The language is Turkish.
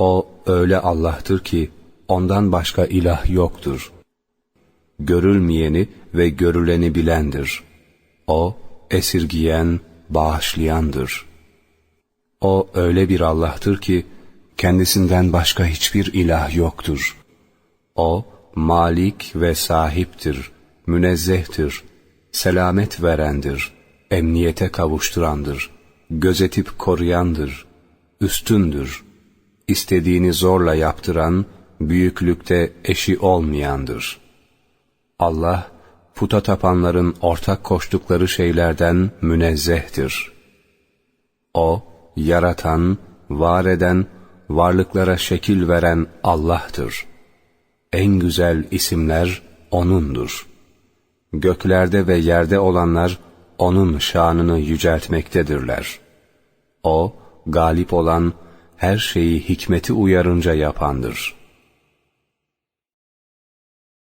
O öyle Allah'tır ki ondan başka ilah yoktur. Görülmeyeni ve görüleni bilendir. O esirgiyen, bağışlayandır. O öyle bir Allah'tır ki kendisinden başka hiçbir ilah yoktur. O malik ve sahiptir, münezzehtir, selamet verendir, emniyete kavuşturandır, gözetip koruyandır, üstündür, istediğini zorla yaptıran, büyüklükte eşi olmayandır. Allah, puta tapanların ortak koştukları şeylerden münezzehtir. O, yaratan, var eden, varlıklara şekil veren Allah'tır. En güzel isimler O'nundur. Göklerde ve yerde olanlar O'nun şanını yüceltmektedirler. O, galip olan, her şeyi hikmeti uyarınca yapandır.''